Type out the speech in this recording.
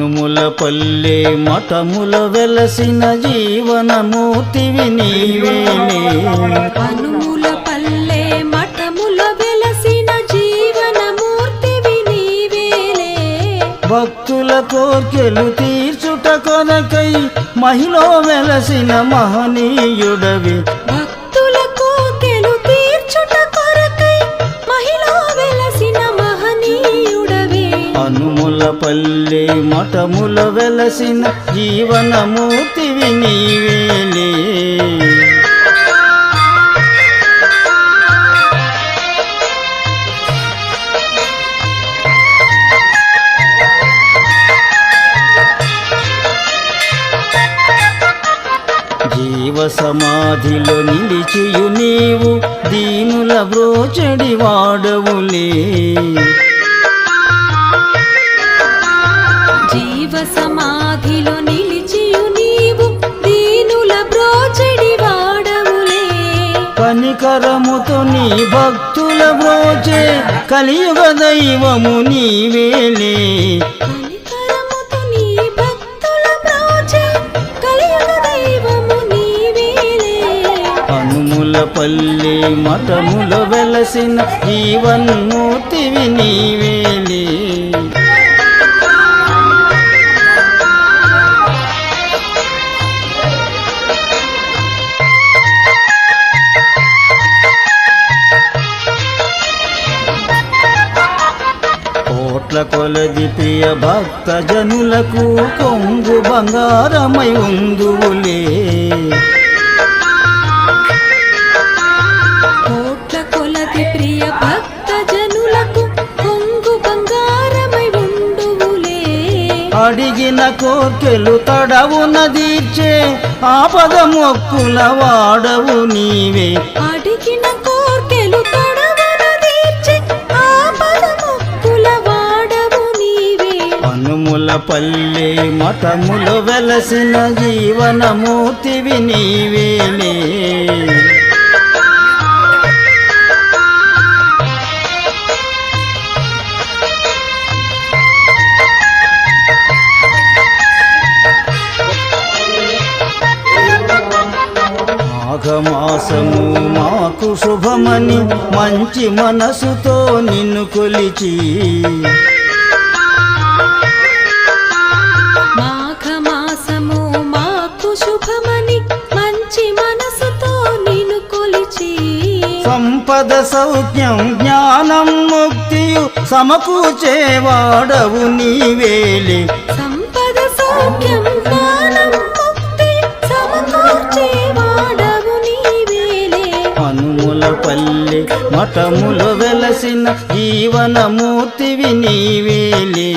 అనుముల పల్లె మఠముల వెలసిన జీవనమూర్తివి నీవేలే అనుముల పల్లె మఠముల వెలసిన జీవనమూర్తివి నీవేలే భక్తుల కోర్కెలు తీర్చుట కొనకై మహిళ వెలసిన మహనీయుడవి. భక్తుల పల్లె మఠముల వెలసిన జీవనమూర్తివి నీవేలే జీవ సమాధిలో నిలిచియు నీవు దీనుల బ్రోచడి వాడవులే. సమాధిలో నిలిచియు నీవు దీనుల బ్రోచెడి వాడవులే. కనికరముతో నీ భక్తుల బ్రోచే కలియుగ దైవము నీవేలే. పల్లి మఠముల వెలసిన జీవన్మూర్తివి నీవేలే కోట్ల కొలది ప్రియ భక్త జనులకు కొంగు బంగారమై ఉందువులే. కోట్ల కొలది ప్రియ భక్త జనులకు కొంగు బంగారమై ఉండువులే. అడిగిన కోర్కెలు తడవున తీర్చే ఆపద మొక్కుల వాడవు నీవే. అడిగిన కోర్కెలు తడవన అనుముల పల్లె మతములు వెలసిన జీవనమూర్తివి నీవేనే మాఘమాసము మాకు శుభమని మంచి మనసుతో నిన్ను కొలిచి. శుభమని మంచి మనసుతో నిన్ను కొలిచి. సంపద సౌఖ్యం జ్ఞానం ముక్తియు సమకూచేవాడవు నీవేలే. సంపద సౌఖ్యం జ్ఞానం ముక్తి సమకూర్చే వాడవు నీవేలే. అనుముల పల్లె మఠములు వెలసిన జీవనమూర్తివి నీవేలే.